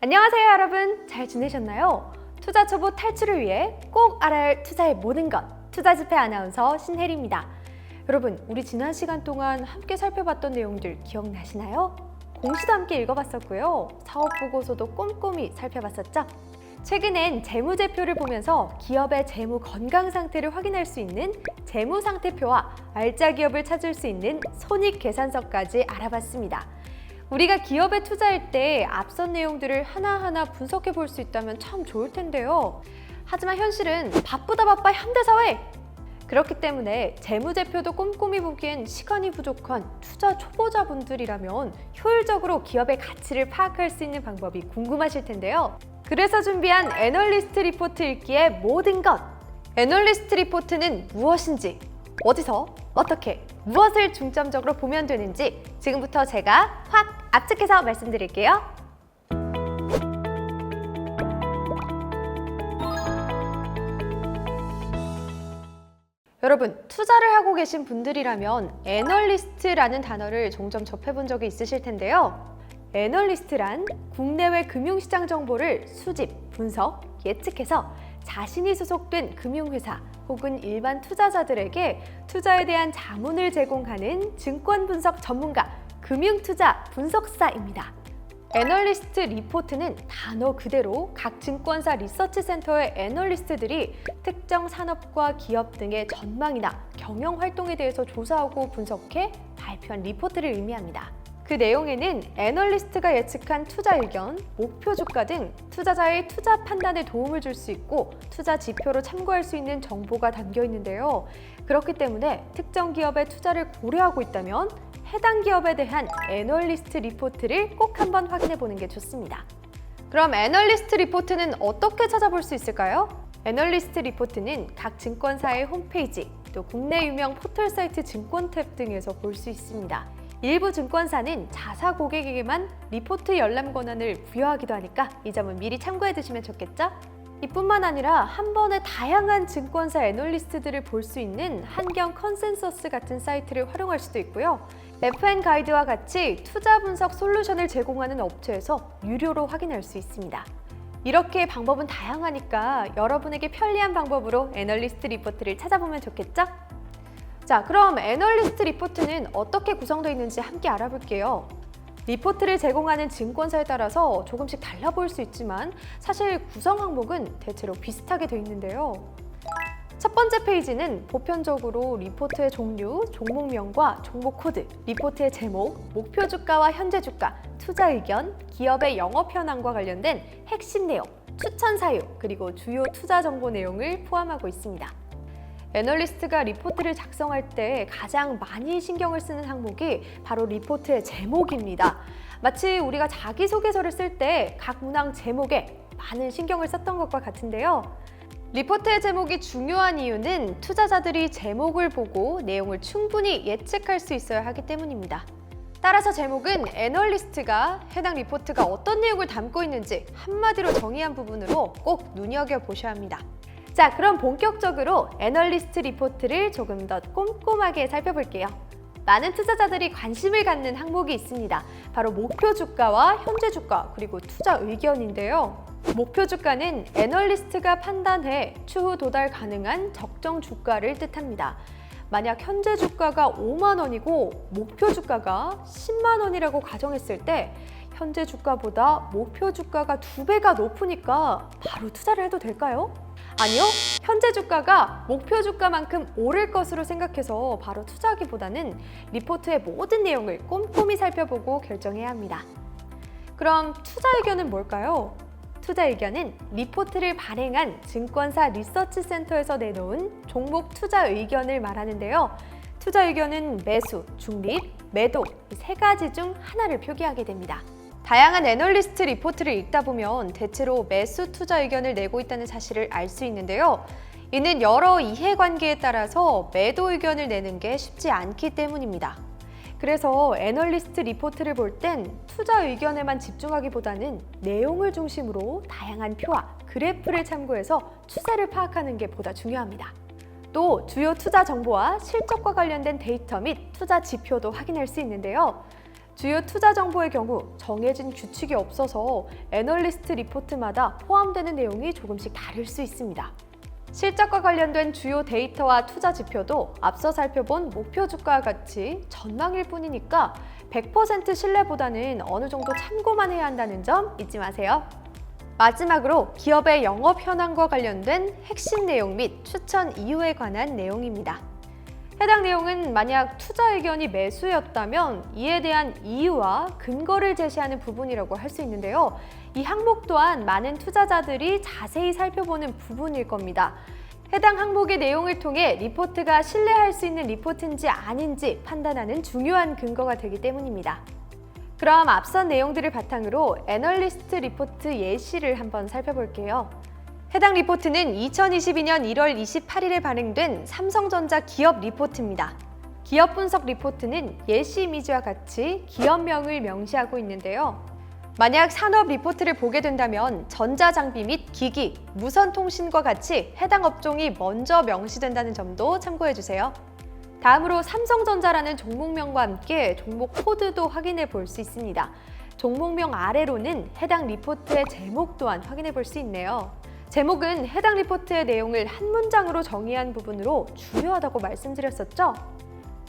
안녕하세요 여러분 잘 지내셨나요? 투자 초보 탈출을 위해 꼭 알아야 할 투자의 모든 것 투자 집회 아나운서 신혜리입니다 여러분 우리 지난 시간 동안 함께 살펴봤던 내용들 기억나시나요? 공시도 함께 읽어봤었고요 사업 보고서도 꼼꼼히 살펴봤었죠? 최근엔 재무제표를 보면서 기업의 재무 건강 상태를 확인할 수 있는 재무 상태표와 알짜 기업을 찾을 수 있는 손익 계산서까지 알아봤습니다. 우리가 기업에 투자할 때 앞선 내용들을 하나하나 분석해 볼 수 있다면 참 좋을 텐데요. 하지만 현실은 바쁘다 바빠 현대 사회! 그렇기 때문에 재무제표도 꼼꼼히 보기엔 시간이 부족한 투자 초보자분들이라면 효율적으로 기업의 가치를 파악할 수 있는 방법이 궁금하실 텐데요. 그래서 준비한 애널리스트 리포트 읽기의 모든 것! 애널리스트 리포트는 무엇인지, 어디서, 어떻게, 무엇을 중점적으로 보면 되는지 지금부터 제가 확 압축해서 말씀드릴게요. 여러분, 투자를 하고 계신 분들이라면 애널리스트라는 단어를 종종 접해본 적이 있으실 텐데요. 애널리스트란 국내외 금융시장 정보를 수집, 분석, 예측해서 자신이 소속된 금융회사 혹은 일반 투자자들에게 투자에 대한 자문을 제공하는 증권 분석 전문가, 금융투자 분석사입니다. 애널리스트 리포트는 단어 그대로 각 증권사 리서치 센터의 애널리스트들이 특정 산업과 기업 등의 전망이나 경영 활동에 대해서 조사하고 분석해 발표한 리포트를 의미합니다. 그 내용에는 애널리스트가 예측한 투자 의견, 목표 주가 등 투자자의 투자 판단에 도움을 줄 수 있고 투자 지표로 참고할 수 있는 정보가 담겨 있는데요. 그렇기 때문에 특정 기업에 투자를 고려하고 있다면 해당 기업에 대한 애널리스트 리포트를 꼭 한번 확인해 보는 게 좋습니다. 그럼 애널리스트 리포트는 어떻게 찾아볼 수 있을까요? 애널리스트 리포트는 각 증권사의 홈페이지, 또 국내 유명 포털 사이트 증권 탭 등에서 볼 수 있습니다. 일부 증권사는 자사 고객에게만 리포트 열람 권한을 부여하기도 하니까 이 점은 미리 참고해 두시면 좋겠죠? 이뿐만 아니라 한 번에 다양한 증권사 애널리스트들을 볼 수 있는 한경 컨센서스 같은 사이트를 활용할 수도 있고요. FN 가이드와 같이 투자 분석 솔루션을 제공하는 업체에서 유료로 확인할 수 있습니다. 이렇게 방법은 다양하니까 여러분에게 편리한 방법으로 애널리스트 리포트를 찾아보면 좋겠죠? 자, 그럼 애널리스트 리포트는 어떻게 구성되어 있는지 함께 알아볼게요. 리포트를 제공하는 증권사에 따라서 조금씩 달라 보일 수 있지만 사실 구성 항목은 대체로 비슷하게 되어 있는데요. 첫 번째 페이지는 보편적으로 리포트의 종류, 종목명과 종목 코드, 리포트의 제목, 목표 주가와 현재 주가, 투자 의견, 기업의 영업 현황과 관련된 핵심 내용, 추천 사유, 그리고 주요 투자 정보 내용을 포함하고 있습니다. 애널리스트가 리포트를 작성할 때 가장 많이 신경을 쓰는 항목이 바로 리포트의 제목입니다. 마치 우리가 자기소개서를 쓸 때 각 문항 제목에 많은 신경을 썼던 것과 같은데요. 리포트의 제목이 중요한 이유는 투자자들이 제목을 보고 내용을 충분히 예측할 수 있어야 하기 때문입니다. 따라서 제목은 애널리스트가 해당 리포트가 어떤 내용을 담고 있는지 한마디로 정의한 부분으로 꼭 눈여겨보셔야 합니다. 자, 그럼 본격적으로 애널리스트 리포트를 조금 더 꼼꼼하게 살펴볼게요. 많은 투자자들이 관심을 갖는 항목이 있습니다. 바로 목표 주가와 현재 주가, 그리고 투자 의견인데요. 목표 주가는 애널리스트가 판단해 추후 도달 가능한 적정 주가를 뜻합니다. 만약 현재 주가가 5만 원이고 목표 주가가 10만 원이라고 가정했을 때 현재 주가보다 목표 주가가 두 배가 높으니까 바로 투자를 해도 될까요? 아니요. 현재 주가가 목표 주가만큼 오를 것으로 생각해서 바로 투자하기보다는 리포트의 모든 내용을 꼼꼼히 살펴보고 결정해야 합니다. 그럼 투자 의견은 뭘까요? 투자 의견은 리포트를 발행한 증권사 리서치 센터에서 내놓은 종목 투자 의견을 말하는데요. 투자 의견은 매수, 중립, 매도 이세 가지 중 하나를 표기하게 됩니다. 다양한 애널리스트 리포트를 읽다 보면 대체로 매수 투자 의견을 내고 있다는 사실을 알 수 있는데요. 이는 여러 이해관계에 따라서 매도 의견을 내는 게 쉽지 않기 때문입니다. 그래서 애널리스트 리포트를 볼 땐 투자 의견에만 집중하기보다는 내용을 중심으로 다양한 표와 그래프를 참고해서 추세를 파악하는 게 보다 중요합니다. 또 주요 투자 정보와 실적과 관련된 데이터 및 투자 지표도 확인할 수 있는데요. 주요 투자 정보의 경우 정해진 규칙이 없어서 애널리스트 리포트마다 포함되는 내용이 조금씩 다를 수 있습니다. 실적과 관련된 주요 데이터와 투자 지표도 앞서 살펴본 목표 주가와 같이 전망일 뿐이니까 100% 신뢰보다는 어느 정도 참고만 해야 한다는 점 잊지 마세요. 마지막으로 기업의 영업 현황과 관련된 핵심 내용 및 추천 이유에 관한 내용입니다. 해당 내용은 만약 투자 의견이 매수였다면 이에 대한 이유와 근거를 제시하는 부분이라고 할 수 있는데요. 이 항목 또한 많은 투자자들이 자세히 살펴보는 부분일 겁니다. 해당 항목의 내용을 통해 리포트가 신뢰할 수 있는 리포트인지 아닌지 판단하는 중요한 근거가 되기 때문입니다. 그럼 앞선 내용들을 바탕으로 애널리스트 리포트 예시를 한번 살펴볼게요. 해당 리포트는 2022년 1월 28일에 발행된 삼성전자 기업 리포트입니다. 기업 분석 리포트는 예시 이미지와 같이 기업명을 명시하고 있는데요. 만약 산업 리포트를 보게 된다면 전자장비 및 기기, 무선통신과 같이 해당 업종이 먼저 명시된다는 점도 참고해 주세요. 다음으로 삼성전자라는 종목명과 함께 종목 코드도 확인해 볼 수 있습니다. 종목명 아래로는 해당 리포트의 제목 또한 확인해 볼 수 있네요. 제목은 해당 리포트의 내용을 한 문장으로 정의한 부분으로 중요하다고 말씀드렸었죠?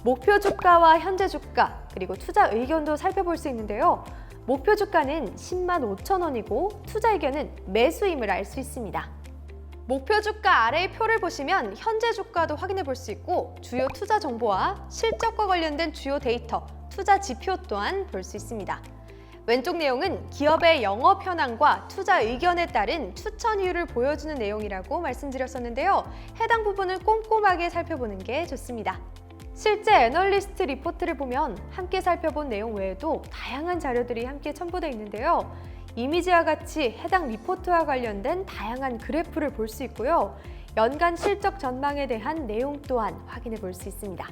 목표 주가와 현재 주가, 그리고 투자 의견도 살펴볼 수 있는데요. 목표 주가는 10만 5천 원이고 투자 의견은 매수임을 알 수 있습니다. 목표 주가 아래의 표를 보시면 현재 주가도 확인해 볼 수 있고 주요 투자 정보와 실적과 관련된 주요 데이터, 투자 지표 또한 볼 수 있습니다. 왼쪽 내용은 기업의 영업 현황과 투자 의견에 따른 추천 이유를 보여주는 내용이라고 말씀드렸었는데요. 해당 부분을 꼼꼼하게 살펴보는 게 좋습니다. 실제 애널리스트 리포트를 보면 함께 살펴본 내용 외에도 다양한 자료들이 함께 첨부되어 있는데요. 이미지와 같이 해당 리포트와 관련된 다양한 그래프를 볼 수 있고요. 연간 실적 전망에 대한 내용 또한 확인해 볼 수 있습니다.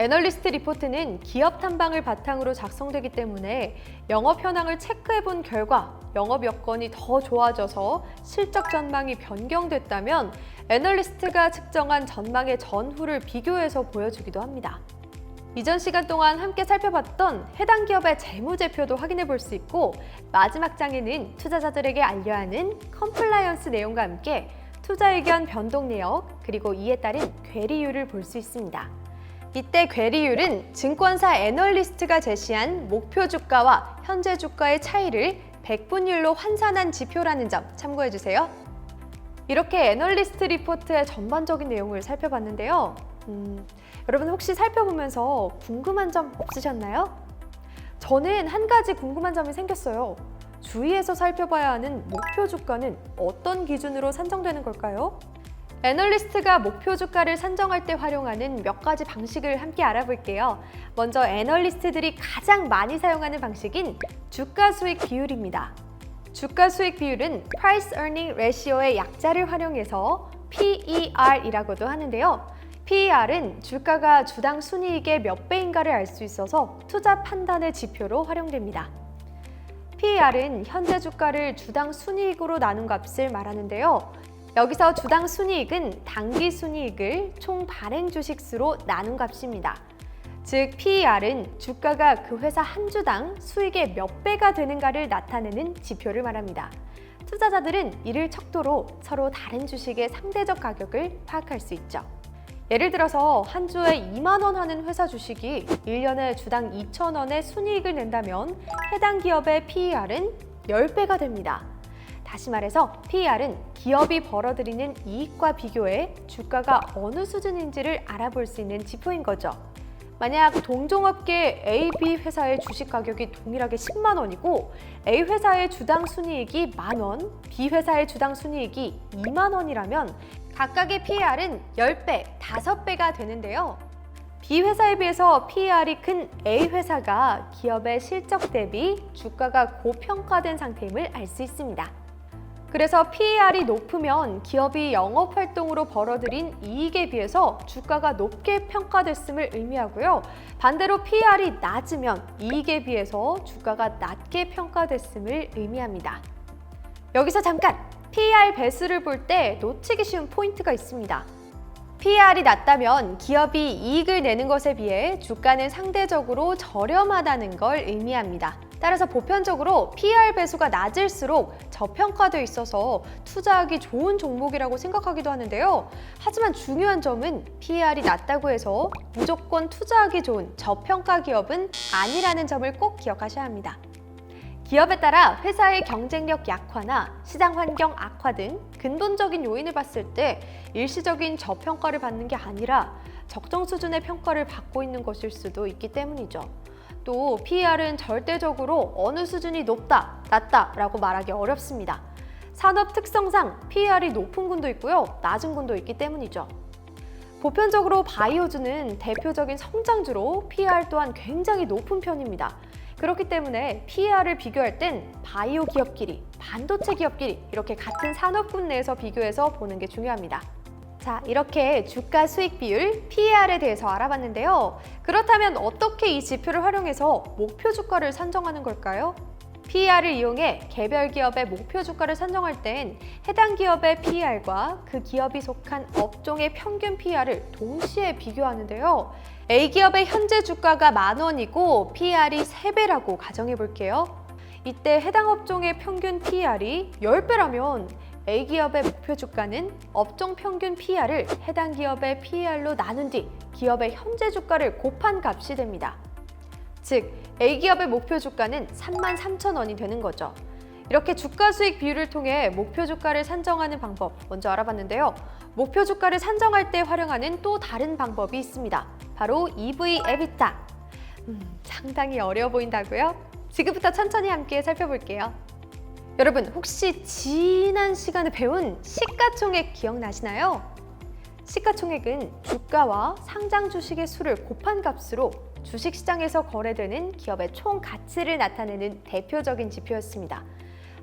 애널리스트 리포트는 기업 탐방을 바탕으로 작성되기 때문에 영업 현황을 체크해 본 결과 영업 여건이 더 좋아져서 실적 전망이 변경됐다면 애널리스트가 측정한 전망의 전후를 비교해서 보여주기도 합니다. 이전 시간 동안 함께 살펴봤던 해당 기업의 재무제표도 확인해 볼 수 있고 마지막 장에는 투자자들에게 알려야 하는 컴플라이언스 내용과 함께 투자 의견 변동 내역 그리고 이에 따른 괴리율을 볼 수 있습니다. 이때 괴리율은 증권사 애널리스트가 제시한 목표 주가와 현재 주가의 차이를 백분율로 환산한 지표라는 점 참고해 주세요. 이렇게 애널리스트 리포트의 전반적인 내용을 살펴봤는데요. 음, 여러분 혹시 살펴보면서 궁금한 점 없으셨나요? 저는 한 가지 궁금한 점이 생겼어요. 주위에서 살펴봐야 하는 목표 주가는 어떤 기준으로 산정되는 걸까요? 애널리스트가 목표 주가를 산정할 때 활용하는 몇 가지 방식을 함께 알아볼게요. 먼저 애널리스트들이 가장 많이 사용하는 방식인 주가 수익 비율입니다. 주가 수익 비율은 Price Earning Ratio의 약자를 활용해서 PER이라고도 하는데요. PER은 주가가 주당 순이익의 몇 배인가를 알 수 있어서 투자 판단의 지표로 활용됩니다. PER은 현재 주가를 주당 순이익으로 나눈 값을 말하는데요. 여기서 주당 순이익은 당기 순이익을 총 발행 주식 수로 나눈 값입니다. 즉 PER은 주가가 그 회사 한 주당 수익의 몇 배가 되는가를 나타내는 지표를 말합니다. 투자자들은 이를 척도로 서로 다른 주식의 상대적 가격을 파악할 수 있죠. 예를 들어서 한 주에 2만 원 하는 회사 주식이 1년에 주당 2천 원의 순이익을 낸다면 해당 기업의 PER은 10배가 됩니다. 다시 말해서 PER은 기업이 벌어들이는 이익과 비교해 주가가 어느 수준인지를 알아볼 수 있는 지표인 거죠. 만약 동종업계 A, B 회사의 주식 가격이 동일하게 10만 원이고 A 회사의 주당 순이익이 만 원, B 회사의 주당 순이익이 2만 원이라면 각각의 PER은 10배, 5배가 되는데요. B 회사에 비해서 PER이 큰 A 회사가 기업의 실적 대비 주가가 고평가된 상태임을 알 수 있습니다. 그래서 PER이 높으면 기업이 영업 활동으로 벌어들인 이익에 비해서 주가가 높게 평가됐음을 의미하고요. 반대로 PER이 낮으면 이익에 비해서 주가가 낮게 평가됐음을 의미합니다. 여기서 잠깐 PER 배수를 볼 때 놓치기 쉬운 포인트가 있습니다. PER이 낮다면 기업이 이익을 내는 것에 비해 주가는 상대적으로 저렴하다는 걸 의미합니다. 따라서 보편적으로 PER 배수가 낮을수록 저평가돼 있어서 투자하기 좋은 종목이라고 생각하기도 하는데요. 하지만 중요한 점은 PER이 낮다고 해서 무조건 투자하기 좋은 저평가 기업은 아니라는 점을 꼭 기억하셔야 합니다. 기업에 따라 회사의 경쟁력 약화나 시장 환경 악화 등 근본적인 요인을 봤을 때 일시적인 저평가를 받는 게 아니라 적정 수준의 평가를 받고 있는 것일 수도 있기 때문이죠. 또 PER은 절대적으로 어느 수준이 높다, 낮다 라고 말하기 어렵습니다. 산업 특성상 PER이 높은 군도 있고요, 낮은 군도 있기 때문이죠. 보편적으로 바이오주는 대표적인 성장주로 PER 또한 굉장히 높은 편입니다. 그렇기 때문에 PER을 비교할 땐 바이오 기업끼리, 반도체 기업끼리 이렇게 같은 산업군 내에서 비교해서 보는 게 중요합니다. 자, 이렇게 주가 수익 비율 PER에 대해서 알아봤는데요. 그렇다면 어떻게 이 지표를 활용해서 목표 주가를 산정하는 걸까요? PER을 이용해 개별 기업의 목표 주가를 산정할 땐 해당 기업의 PER과 그 기업이 속한 업종의 평균 PER을 동시에 비교하는데요. A 기업의 현재 주가가 만 원이고 PER이 3배라고 가정해 볼게요. 이때 해당 업종의 평균 PER이 10배라면 A 기업의 목표 주가는 업종 평균 PER을 해당 기업의 PER로 나눈 뒤 기업의 현재 주가를 곱한 값이 됩니다. 즉, A 기업의 목표 주가는 3만 3천 원이 되는 거죠. 이렇게 주가 수익 비율을 통해 목표 주가를 산정하는 방법 먼저 알아봤는데요. 목표 주가를 산정할 때 활용하는 또 다른 방법이 있습니다. 바로 EV 에비타. 음, 상당히 어려워 보인다고요? 지금부터 천천히 함께 살펴볼게요. 여러분 혹시 지난 시간에 배운 시가총액 기억나시나요? 시가총액은 주가와 상장 주식의 수를 곱한 값으로 주식시장에서 거래되는 기업의 총 가치를 나타내는 대표적인 지표였습니다.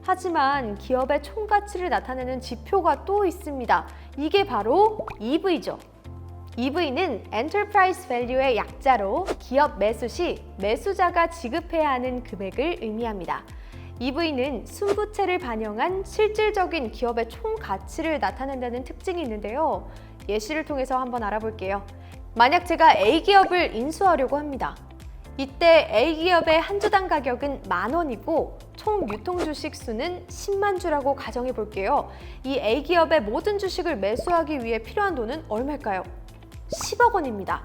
하지만 기업의 총 가치를 나타내는 지표가 또 있습니다. 이게 바로 EV죠. EV는 Enterprise Value의 약자로 기업 매수 시 매수자가 지급해야 하는 금액을 의미합니다. EV는 순부채를 반영한 실질적인 기업의 총 가치를 나타낸다는 특징이 있는데요. 예시를 통해서 한번 알아볼게요. 만약 제가 A 기업을 인수하려고 합니다. 이때 A 기업의 한 주당 가격은 만 원이고 총 유통 주식 수는 10만 주라고 가정해 볼게요. 이 A 기업의 모든 주식을 매수하기 위해 필요한 돈은 얼마일까요? 10억 원입니다.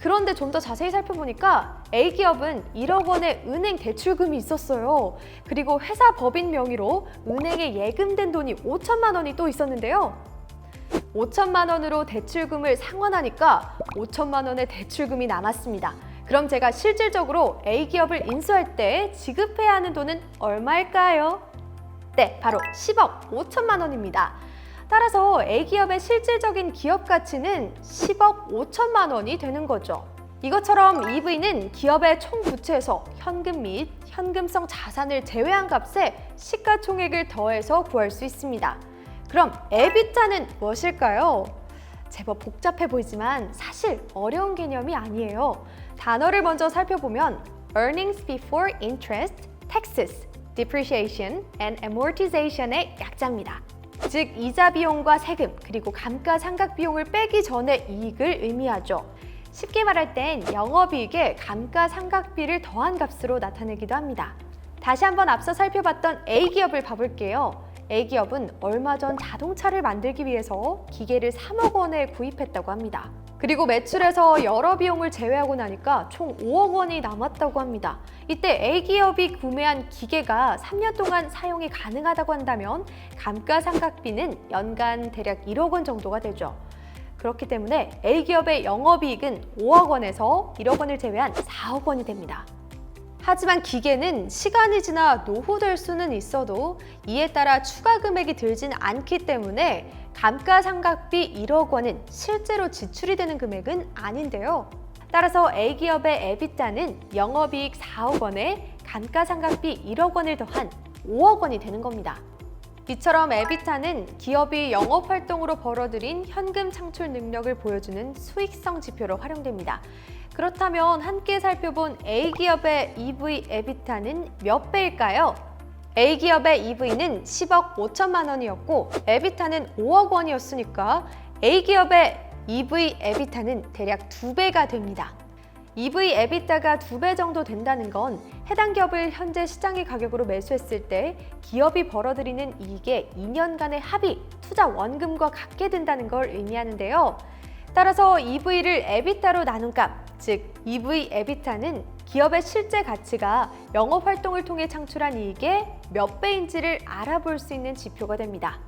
그런데 좀 더 자세히 살펴보니까 A 기업은 1억 원의 은행 대출금이 있었어요. 그리고 회사 법인 명의로 은행에 예금된 돈이 5천만 원이 또 있었는데요. 5천만 원으로 대출금을 상환하니까 5천만 원의 대출금이 남았습니다. 그럼 제가 실질적으로 A 기업을 인수할 때 지급해야 하는 돈은 얼마일까요? 네, 바로 10억 5천만 원입니다. 따라서 A 기업의 실질적인 기업 가치는 10억 5천만 원이 되는 거죠. 이것처럼 EV는 기업의 총 부채에서 현금 및 현금성 자산을 제외한 값에 시가총액을 더해서 구할 수 있습니다. 그럼 에비타는 무엇일까요? 제법 복잡해 보이지만 사실 어려운 개념이 아니에요. 단어를 먼저 살펴보면 earnings before interest, taxes, depreciation and amortization의 약자입니다. 즉 이자 비용과 세금 그리고 감가상각 비용을 빼기 전에 이익을 의미하죠. 쉽게 말할 땐 영업이익에 감가상각비를 더한 값으로 나타내기도 합니다. 다시 한번 앞서 살펴봤던 A 기업을 봐볼게요. A 기업은 얼마 전 자동차를 만들기 위해서 기계를 3억 원에 구입했다고 합니다. 그리고 매출에서 여러 비용을 제외하고 나니까 총 5억 원이 남았다고 합니다. 이때 A 기업이 구매한 기계가 3년 동안 사용이 가능하다고 한다면 감가상각비는 연간 대략 1억 원 정도가 되죠. 그렇기 때문에 A 기업의 영업이익은 5억 원에서 1억 원을 제외한 4억 원이 됩니다. 하지만 기계는 시간이 지나 노후될 수는 있어도 이에 따라 추가 금액이 들진 않기 때문에 감가상각비 1억 원은 실제로 지출이 되는 금액은 아닌데요. 따라서 A기업의 에비타는 영업이익 4억 원에 감가상각비 1억 원을 더한 5억 원이 되는 겁니다. 이처럼 에비타는 기업이 영업 활동으로 벌어들인 현금 창출 능력을 보여주는 수익성 지표로 활용됩니다. 그렇다면 함께 살펴본 A기업의 EV 에비타는 몇 배일까요? A기업의 EV는 10억 5천만 원이었고 에비타는 5억 원이었으니까 A기업의 EV 에비타는 대략 두배가 됩니다. EV 에비타가 두 배 정도 된다는 건 해당 기업을 현재 시장의 가격으로 매수했을 때 기업이 벌어들이는 이익의 2년간의 합이 투자 원금과 같게 된다는 걸 의미하는데요. 따라서 EV를 에비타로 나눈 값, 즉 EV 에비타는 기업의 실제 가치가 영업 활동을 통해 창출한 이익의 몇 배인지를 알아볼 수 있는 지표가 됩니다.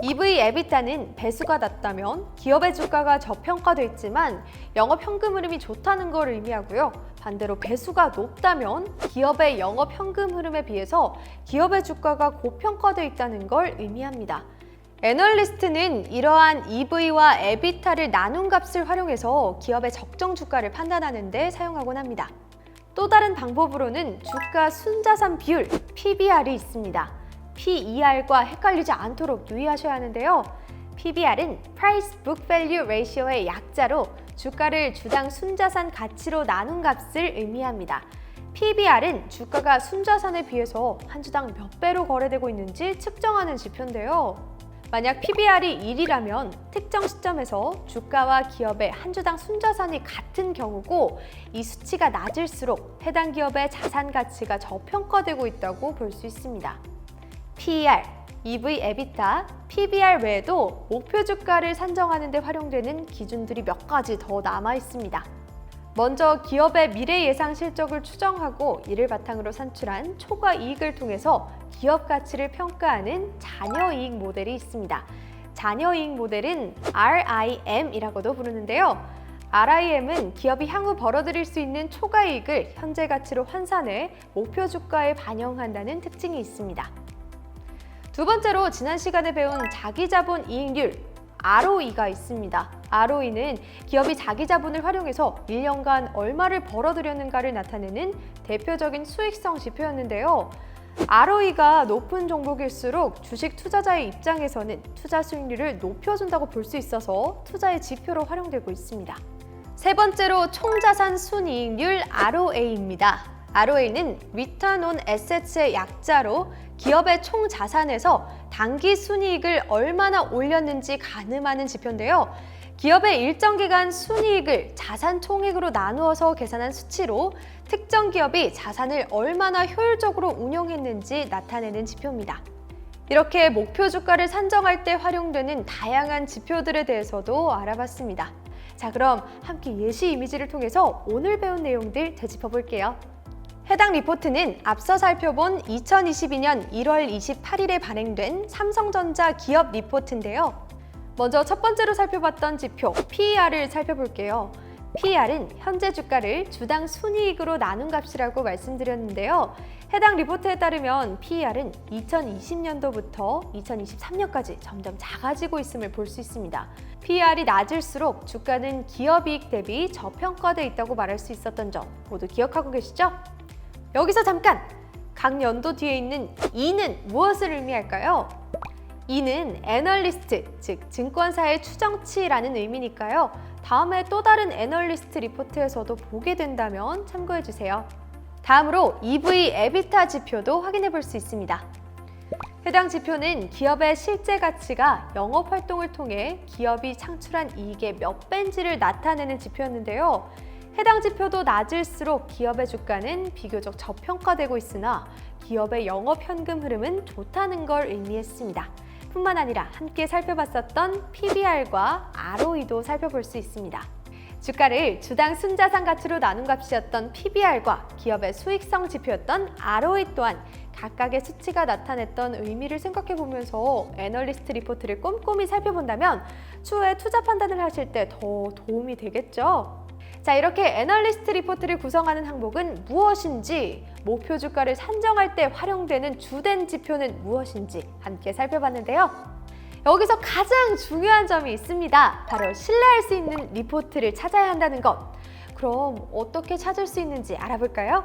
EV 에비타는 배수가 낮다면 기업의 주가가 저평가돼 있지만 영업 현금 흐름이 좋다는 걸 의미하고요. 반대로 배수가 높다면 기업의 영업 현금 흐름에 비해서 기업의 주가가 고평가돼 있다는 걸 의미합니다. 애널리스트는 이러한 EV와 에비타를 나눈 값을 활용해서 기업의 적정 주가를 판단하는 데 사용하곤 합니다. 또 다른 방법으로는 주가 순자산 비율 PBR이 있습니다. PER과 헷갈리지 않도록 유의하셔야 하는데요. PBR은 Price Book Value Ratio의 약자로 주가를 주당 순자산 가치로 나눈 값을 의미합니다. PBR은 주가가 순자산에 비해서 한 주당 몇 배로 거래되고 있는지 측정하는 지표인데요. 만약 PBR이 1이라면 특정 시점에서 주가와 기업의 한 주당 순자산이 같은 경우고 이 수치가 낮을수록 해당 기업의 자산 가치가 저평가되고 있다고 볼 수 있습니다. PER, EV 에비타, PBR 외에도 목표 주가를 산정하는 데 활용되는 기준들이 몇 가지 더 남아 있습니다. 먼저 기업의 미래 예상 실적을 추정하고 이를 바탕으로 산출한 초과 이익을 통해서 기업 가치를 평가하는 잔여 이익 모델이 있습니다. 잔여 이익 모델은 RIM이라고도 부르는데요. RIM은 기업이 향후 벌어들일 수 있는 초과 이익을 현재 가치로 환산해 목표 주가에 반영한다는 특징이 있습니다. 두 번째로 지난 시간에 배운 자기자본 이익률 ROE가 있습니다. ROE는 기업이 자기 자본을 활용해서 1년간 얼마를 벌어들였는가를 나타내는 대표적인 수익성 지표였는데요. ROE가 높은 종목일수록 주식 투자자의 입장에서는 투자 수익률을 높여준다고 볼 수 있어서 투자의 지표로 활용되고 있습니다. 세 번째로 총자산 순이익률 ROA입니다. ROA는 Return on Assets의 약자로 기업의 총 자산에서 단기 순이익을 얼마나 올렸는지 가늠하는 지표인데요. 기업의 일정 기간 순이익을 자산 총액으로 나누어서 계산한 수치로 특정 기업이 자산을 얼마나 효율적으로 운용했는지 나타내는 지표입니다. 이렇게 목표 주가를 산정할 때 활용되는 다양한 지표들에 대해서도 알아봤습니다. 자, 그럼 함께 예시 이미지를 통해서 오늘 배운 내용들 되짚어 볼게요. 해당 리포트는 앞서 살펴본 2022년 1월 28일에 발행된 삼성전자 기업 리포트인데요. 먼저 첫 번째로 살펴봤던 지표 PER을 살펴볼게요. PER은 현재 주가를 주당 순이익으로 나눈 값이라고 말씀드렸는데요. 해당 리포트에 따르면 PER은 2020년도부터 2023년까지 점점 작아지고 있음을 볼 수 있습니다. PER이 낮을수록 주가는 기업이익 대비 저평가돼 있다고 말할 수 있었던 점 모두 기억하고 계시죠? 여기서 잠깐! 각 연도 뒤에 있는 E는 무엇을 의미할까요? E는 애널리스트, 즉 증권사의 추정치라는 의미니까요. 다음에 또 다른 애널리스트 리포트에서도 보게 된다면 참고해 주세요. 다음으로 EV 에비타 지표도 확인해 볼 수 있습니다. 해당 지표는 기업의 실제 가치가 영업 활동을 통해 기업이 창출한 이익의 몇 배인지를 나타내는 지표였는데요. 해당 지표도 낮을수록 기업의 주가는 비교적 저평가되고 있으나 기업의 영업 현금 흐름은 좋다는 걸 의미했습니다. 뿐만 아니라 함께 살펴봤었던 PBR과 ROE도 살펴볼 수 있습니다. 주가를 주당 순자산 가치로 나눈 값이었던 PBR과 기업의 수익성 지표였던 ROE 또한 각각의 수치가 나타냈던 의미를 생각해 보면서 애널리스트 리포트를 꼼꼼히 살펴본다면 추후에 투자 판단을 하실 때 더 도움이 되겠죠. 자, 이렇게 애널리스트 리포트를 구성하는 항목은 무엇인지, 목표 주가를 산정할 때 활용되는 주된 지표는 무엇인지 함께 살펴봤는데요. 여기서 가장 중요한 점이 있습니다. 바로 신뢰할 수 있는 리포트를 찾아야 한다는 것. 그럼 어떻게 찾을 수 있는지 알아볼까요?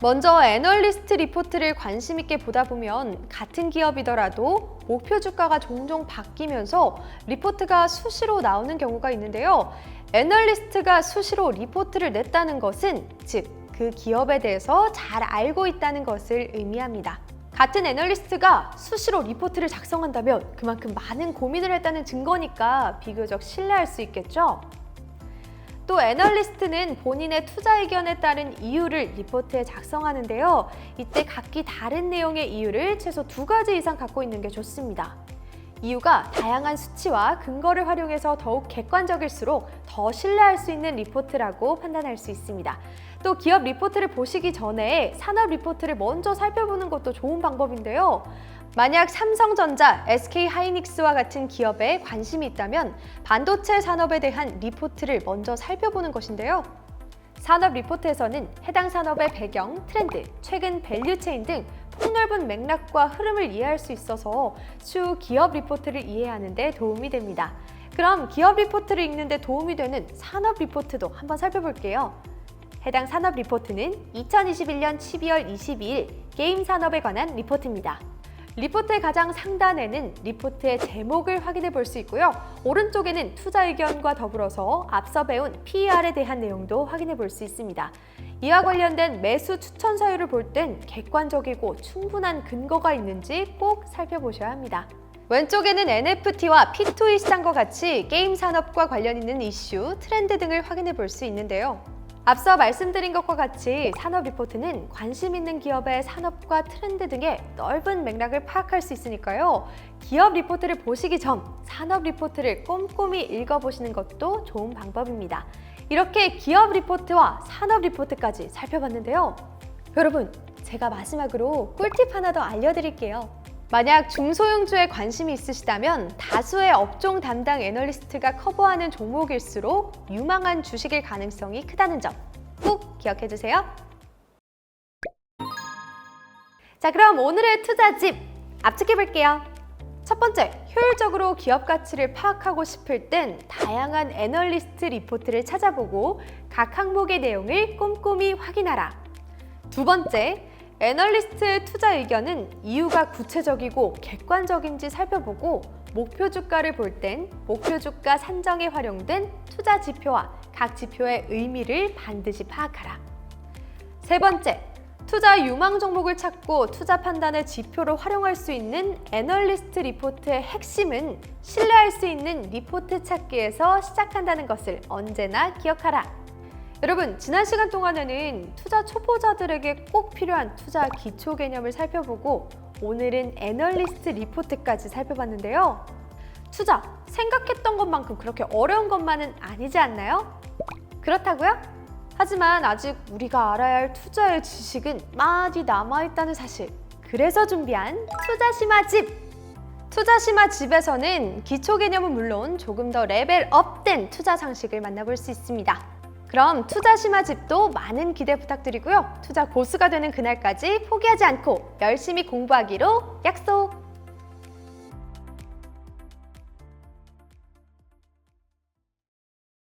먼저 애널리스트 리포트를 관심 있게 보다 보면 같은 기업이더라도 목표 주가가 종종 바뀌면서 리포트가 수시로 나오는 경우가 있는데요. 애널리스트가 수시로 리포트를 냈다는 것은 즉 그 기업에 대해서 잘 알고 있다는 것을 의미합니다. 같은 애널리스트가 수시로 리포트를 작성한다면 그만큼 많은 고민을 했다는 증거니까 비교적 신뢰할 수 있겠죠. 또 애널리스트는 본인의 투자 의견에 따른 이유를 리포트에 작성하는데요. 이때 각기 다른 내용의 이유를 최소 두 가지 이상 갖고 있는 게 좋습니다. 이유가 다양한 수치와 근거를 활용해서 더욱 객관적일수록 더 신뢰할 수 있는 리포트라고 판단할 수 있습니다. 또 기업 리포트를 보시기 전에 산업 리포트를 먼저 살펴보는 것도 좋은 방법인데요. 만약 삼성전자, SK 하이닉스와 같은 기업에 관심이 있다면 반도체 산업에 대한 리포트를 먼저 살펴보는 것인데요. 산업 리포트에서는 해당 산업의 배경, 트렌드, 최근 밸류체인 등 폭넓은 맥락과 흐름을 이해할 수 있어서 추후 기업 리포트를 이해하는 데 도움이 됩니다. 그럼 기업 리포트를 읽는 데 도움이 되는 산업 리포트도 한번 살펴볼게요. 해당 산업 리포트는 2021년 12월 22일 게임 산업에 관한 리포트입니다. 리포트의 가장 상단에는 리포트의 제목을 확인해 볼 수 있고요. 오른쪽에는 투자 의견과 더불어서 앞서 배운 PER에 대한 내용도 확인해 볼 수 있습니다. 이와 관련된 매수 추천 사유를 볼 땐 객관적이고 충분한 근거가 있는지 꼭 살펴보셔야 합니다. 왼쪽에는 NFT와 P2E 시장과 같이 게임 산업과 관련 있는 이슈, 트렌드 등을 확인해 볼 수 있는데요. 앞서 말씀드린 것과 같이 산업 리포트는 관심 있는 기업의 산업과 트렌드 등의 넓은 맥락을 파악할 수 있으니까요. 기업 리포트를 보시기 전 산업 리포트를 꼼꼼히 읽어보시는 것도 좋은 방법입니다. 이렇게 기업 리포트와 산업 리포트까지 살펴봤는데요. 여러분, 제가 마지막으로 꿀팁 하나 더 알려드릴게요. 만약 중소형주에 관심이 있으시다면 다수의 업종 담당 애널리스트가 커버하는 종목일수록 유망한 주식일 가능성이 크다는 점 꼭 기억해 주세요. 자, 그럼 오늘의 투자 집 압축해 볼게요. 첫 번째, 효율적으로 기업 가치를 파악하고 싶을 땐 다양한 애널리스트 리포트를 찾아보고 각 항목의 내용을 꼼꼼히 확인하라. 두 번째, 애널리스트의 투자 의견은 이유가 구체적이고 객관적인지 살펴보고 목표 주가를 볼 땐 목표 주가 산정에 활용된 투자 지표와 각 지표의 의미를 반드시 파악하라. 세 번째, 투자 유망 종목을 찾고 투자 판단의 지표로 활용할 수 있는 애널리스트 리포트의 핵심은 신뢰할 수 있는 리포트 찾기에서 시작한다는 것을 언제나 기억하라. 여러분, 지난 시간 동안에는 투자 초보자들에게 꼭 필요한 투자 기초 개념을 살펴보고 오늘은 애널리스트 리포트까지 살펴봤는데요. 투자, 생각했던 것만큼 그렇게 어려운 것만은 아니지 않나요? 그렇다고요? 하지만 아직 우리가 알아야 할 투자의 지식은 많이 남아있다는 사실. 그래서 준비한 투자 심화 집! 투자 심화 집에서는 기초 개념은 물론 조금 더 레벨 업된 투자 상식을 만나볼 수 있습니다. 그럼 투자 심화 집도 많은 기대 부탁드리고요. 투자 고수가 되는 그날까지 포기하지 않고 열심히 공부하기로 약속!